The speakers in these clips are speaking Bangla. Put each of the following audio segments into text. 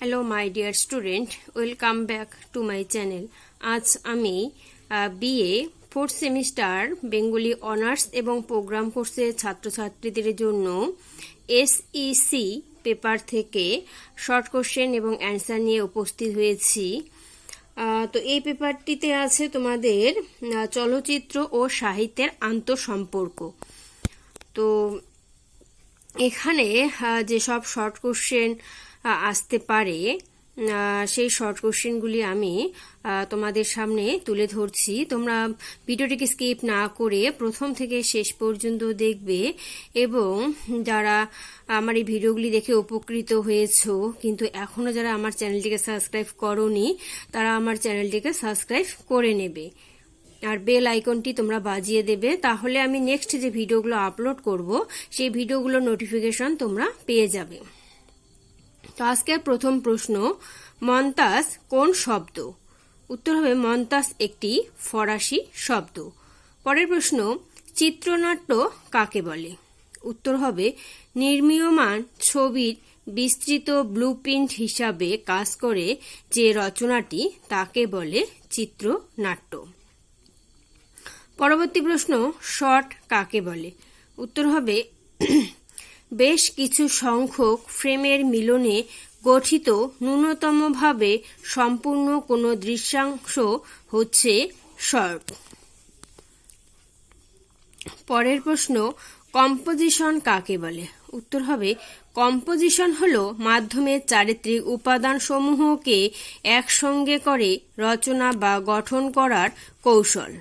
Hello my dear student welcome back to my channel আজ আমি BA fourth semester Bengali honours এবং প্রোগ্রাম কোর্সের ছাত্রছাত্রীদের জন্য এসইসি পেপার থেকে শর্ট কোশ্চেন এবং অ্যান্সার নিয়ে উপস্থিত হয়েছি। তো এই পেপারটিতে আছে তোমাদের চলচ্চিত্র ও সাহিত্যের আন্তঃসম্পর্ক। তো এখানে যেসব শর্ট কোশ্চেন আসতে পারে সেই শর্ট কোশ্চেনগুলি আমি তোমাদের সামনে তুলে ধরছি। তোমরা ভিডিওটিকে স্কিপ না করে প্রথম থেকে শেষ পর্যন্ত দেখবে এবং যারা আমার এই ভিডিওগুলি দেখে উপকৃত হয়েছো, কিন্তু এখনও যারা আমার চ্যানেলটিকে সাবস্ক্রাইব করনি, তারা আমার চ্যানেলটিকে সাবস্ক্রাইব করে নেবে। আর বেল আইকনটি তোমরা বাজিয়ে দেবে। তাহলে আমি নেক্সট যে ভিডিওগুলো আপলোড করব, সেই ভিডিওগুলোর নোটিফিকেশন তোমরা পেয়ে যাবে। তো আজকের প্রথম প্রশ্ন, মন্তাস কোন শব্দ? উত্তর হবে মন্তাস একটি ফরাসি শব্দ। পরের প্রশ্ন, চিত্রনাট্য কাকে বলে? উত্তর হবে, নির্মীয়মান ছবির বিস্তৃত ব্লুপ্রিন্ট হিসাবে কাজ করে যে রচনাটি তাকে বলে চিত্রনাট্য। পরবর্তী প্রশ্ন শর্ট কাকে বলে? উত্তর হবে, বেশ কিছু সংখ্যক ফ্রেমের মিলনে গঠিত ন্যূনতমভাবে সম্পূর্ণ কোনো দৃশ্যাংশ হচ্ছে শর্ট পরের প্রশ্ন, কম্পোজিশন কাকে বলে? উত্তর হবে, কম্পোজিশন হল মাধ্যমের চারিত্রিক উপাদানসমূহকে একসঙ্গে করে রচনা বা গঠন করার কৌশল।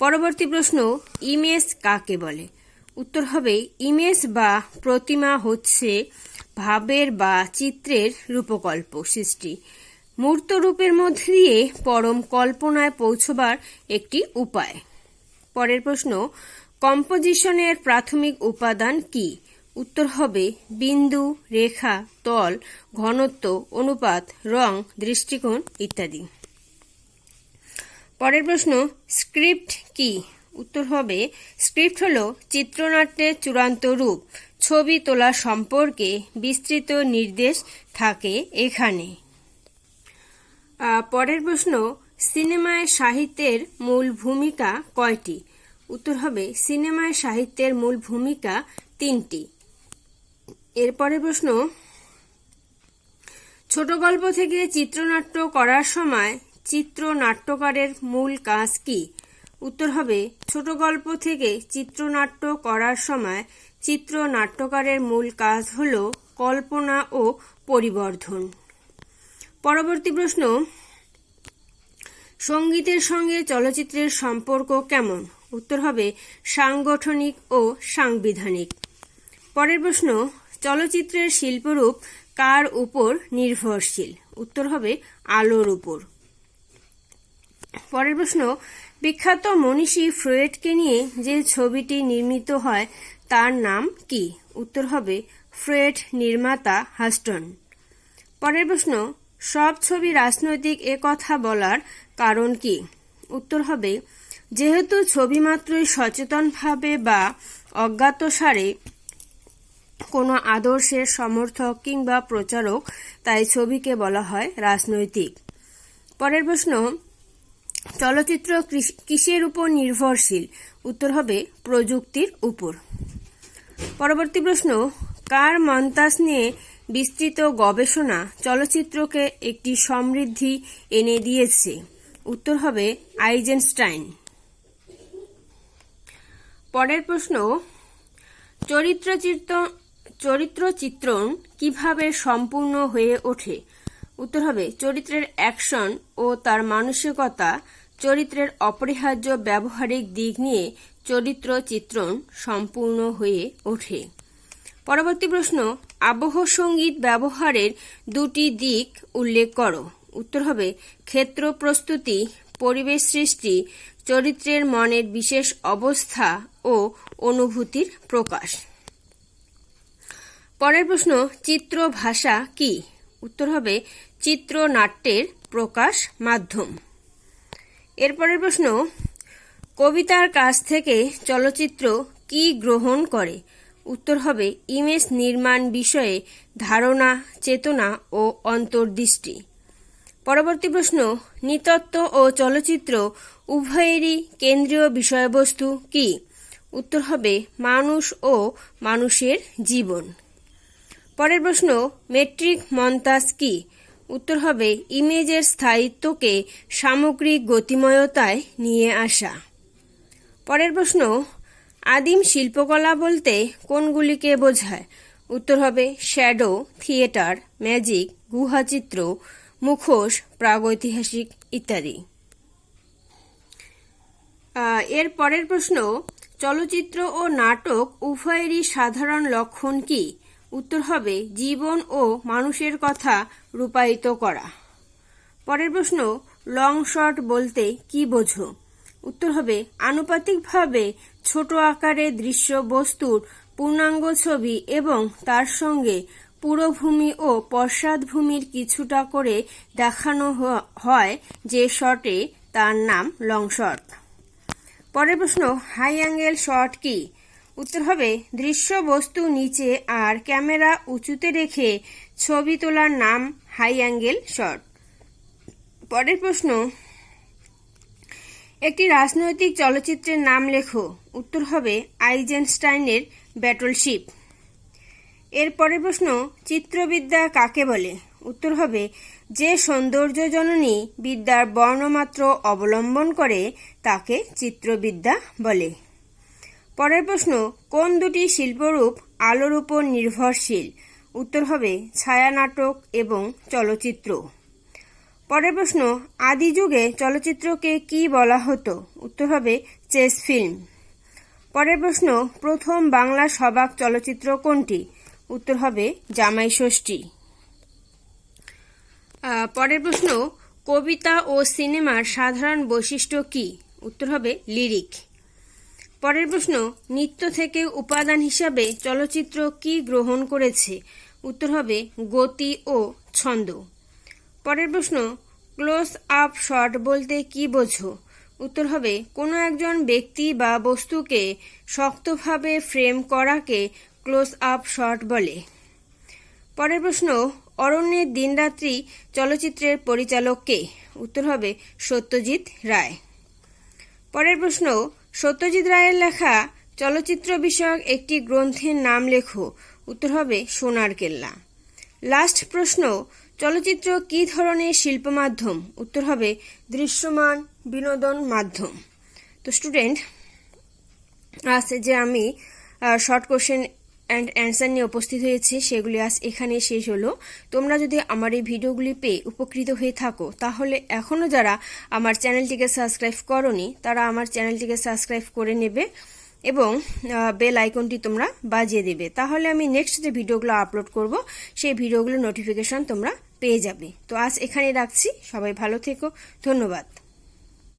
পরবর্তী প্রশ্ন, ইমেজ কাকে বলে? উত্তর হবে, ইমেজ বা প্রতিমা হচ্ছে ভাবের বা চিত্রের রূপকল্প সৃষ্টি। মূর্ত রূপের মধ্যে দিয়ে পরম কল্পনায় পৌঁছবার একটি উপায়। পরের প্রশ্ন, কম্পোজিশনের প্রাথমিক উপাদান কি? উত্তর হবে, বিন্দু, রেখা, তল, ঘনত্ব, অনুপাত, রং, দৃষ্টিকোণ ইত্যাদি। পরের প্রশ্ন, স্ক্রিপ্ট কি? উত্তর হবে, স্ক্রিপ্ট হল চিত্রনাট্যের চূড়ান্ত রূপ। ছবি তোলা সম্পর্কে বিস্তৃত নির্দেশ থাকে এখানে। পরের প্রশ্ন, সিনেমায় সাহিত্যের মূল ভূমিকা কয়টি? উত্তর হবে, সিনেমায় সাহিত্যের মূল ভূমিকা তিনটি। এরপরের প্রশ্ন, ছোট গল্প থেকে চিত্রনাট্য করার সময় চিত্রনাট্যকারের মূল কাজ কি? উত্তর হবে, ছোট গল্প থেকে চিত্রনাট্য করার সময় চিত্রনাট্যকারের মূল কাজ হল কল্পনা ও পরিবর্ধন। পরবর্তী প্রশ্ন, সঙ্গীতের সঙ্গে চলচ্চিত্রের সম্পর্ক কেমন? উত্তর হবে, সাংগঠনিক ও সাংবিধানিক। পরের প্রশ্ন, চলচ্চিত্রের শিল্পরূপ কার উপর নির্ভরশীল? উত্তর হবে, আলোর উপর। পরের প্রশ্ন, বিখ্যাত মনীষী ফ্রয়েডকে নিয়ে যে ছবিটি নির্মিত হয়, তার নাম কি? উত্তর হবে, ফ্রয়েড নির্মাতা হাস্টন। পরের প্রশ্ন, সব ছবি রাজনৈতিক এ কথা বলার কারণ কি? উত্তর হবে, যেহেতু ছবি মাত্রই সচেতনভাবে বা অজ্ঞাতসারে কোনো আদর্শের সমর্থক কিংবা প্রচারক, তাই ছবিকে বলা হয় রাজনৈতিক। পরের প্রশ্ন চলচ্চিত্র কিসের উপর নির্ভরশীল? উত্তর হবে প্রযুক্তির উপর। পরবর্তী প্রশ্ন, কার মন্তাস নিয়ে বিস্তৃত গবেষণা চলচ্চিত্রকে একটি সমৃদ্ধি এনে দিয়েছে? উত্তর হবে আইজেনস্টাইন। পরের প্রশ্ন, চরিত্রচিত্র চরিত্রচিত্রণ কীভাবে সম্পূর্ণ হয়ে ওঠে? উত্তর হবে, চরিত্রের অ্যাকশন ও তার মানসিকতা, চরিত্রের অপরিহার্য ব্যবহারিক দিক নিয়ে চরিত্র চিত্রণ সম্পূর্ণ হয়ে ওঠে। পরবর্তী প্রশ্ন, আবহ সংগীত ব্যবহারের দুটি দিক উল্লেখ করো। উত্তর হবে, ক্ষেত্র প্রস্তুতি, পরিবেশ সৃষ্টি, চরিত্রের মনের বিশেষ অবস্থা ও অনুভূতির প্রকাশ। পরের প্রশ্ন, চিত্র ভাষা কি? উত্তর হবে চিত্রনাট্যের প্রকাশ মাধ্যম। এরপরের প্রশ্ন, কবিতার কাছ থেকে চলচ্চিত্র কি গ্রহণ করে? উত্তর হবে, ইমেজ নির্মাণ বিষয়ে ধারণা, চেতনা ও অন্তর্দৃষ্টি। পরবর্তী প্রশ্ন, নৃতত্ত্ব ও চলচ্চিত্র উভয়েরই কেন্দ্রীয় বিষয়বস্তু কি? উত্তর হবে, মানুষ ও মানুষের জীবন। পরের প্রশ্ন, মেট্রিক মন্তাজ কি? উত্তর হবে, ইমেজের স্থায়িত্বকে সামগ্রিক গতিময়তায় নিয়ে আসা। পরের প্রশ্ন, আদিম শিল্পকলা বলতে কোনগুলিকে বোঝায়? উত্তর হবে, শ্যাডো, থিয়েটার, ম্যাজিক, গুহাচিত্র, মুখোশ, প্রাগৈতিহাসিক ইত্যাদি। এর পরের প্রশ্ন, চলচ্চিত্র ও নাটক উভয়েরই সাধারণ লক্ষণ কি? উত্তর হবে জীবন ও মানুষের কথা রূপায়িত করা। পরের প্রশ্ন লং শট বলতে কি বোঝো? উত্তর হবে, আনুপাতিকভাবে ছোট আকারে দৃশ্য বস্তুর পূর্ণাঙ্গ ছবি এবং তার সঙ্গে পুরোভূমি ও পশ্চাৎভূমির কিছুটা করে দেখানো হয় যে শটে তার নাম লং শট পরের প্রশ্ন হাই অ্যাঙ্গেল শট কি? উত্তর হবে দৃশ্য বস্তু নিচে আর ক্যামেরা উঁচুতে রেখে ছবি তোলার নাম হাই অ্যাঙ্গেল শট। পরের প্রশ্ন, একটি রাজনৈতিক চলচ্চিত্রের নাম লেখো। উত্তর হবে, আইজেনস্টাইনের ব্যাটলশিপ এর পরের প্রশ্ন, চিত্রবিদ্যা কাকে বলে? উত্তর হবে, যে সৌন্দর্য জননী বিদ্যার বর্ণমাত্র অবলম্বন করে তাকে চিত্রবিদ্যা বলে। পরের প্রশ্ন, কোন দুটি শিল্পরূপ আলোর উপর নির্ভরশীল? উত্তর হবে, ছায়ানাটক এবং চলচ্চিত্র। পরের প্রশ্ন, আদি যুগে চলচ্চিত্রকে কি বলা হতো? উত্তর হবে, চেস ফিল্ম। পরের প্রশ্ন, প্রথম বাংলা সবাক চলচ্চিত্র কোনটি? উত্তর হবে, জামাই ষষ্ঠী। পরের প্রশ্ন, কবিতা ও সিনেমার সাধারণ বৈশিষ্ট্য কি? উত্তর হবে, লিরিক। পরের প্রশ্ন, নৃত্য থেকে উপাদান হিসাবে চলচ্চিত্র কি গ্রহণ করেছে? উত্তর হবে, গতি ও ছন্দ। পরের প্রশ্ন, ক্লোজ আপ শট বলতে কি বোঝো? উত্তর হবে, কোনো একজন ব্যক্তি বা বস্তুকে শক্তভাবে ফ্রেম করাকে ক্লোজ আপ শট বলে। পরের প্রশ্ন, অরণ্যের দিনরাত্রি চলচ্চিত্রের পরিচালক কে? উত্তর হবে, সত্যজিৎ রায়। পরের প্রশ্ন সত্যজিৎ রায়ের লেখা চলচ্চিত্র বিষয়ক একটি গ্রন্থের নাম লেখো। উত্তর হবে সোনার কেল্লা। লাস্ট প্রশ্ন, চলচ্চিত্র কি ধরনের শিল্প মাধ্যম উত্তর হবে দৃশ্যমান বিনোদন মাধ্যম। তো স্টুডেন্ট আছে যে আমি শর্ট কোশ্চেন অ্যান্ড অ্যান্সার নিয়ে উপস্থিত হয়েছে, সেগুলি আজ এখানে শেষ হলো। তোমরা যদি আমার এই ভিডিওগুলি পেয়ে উপকৃত হয়ে থাকো, তাহলে এখনও যারা আমার চ্যানেলটিকে সাবস্ক্রাইব করনি, তারা আমার চ্যানেলটিকে সাবস্ক্রাইব করে নেবে এবং বেল আইকনটি তোমরা বাজিয়ে দেবে। তাহলে আমি নেক্সট যে ভিডিওগুলো আপলোড করব, সেই ভিডিওগুলোর নোটিফিকেশন তোমরা পেয়ে যাবে। তো আজ এখানে রাখছি। সবাই ভালো থেকো। ধন্যবাদ।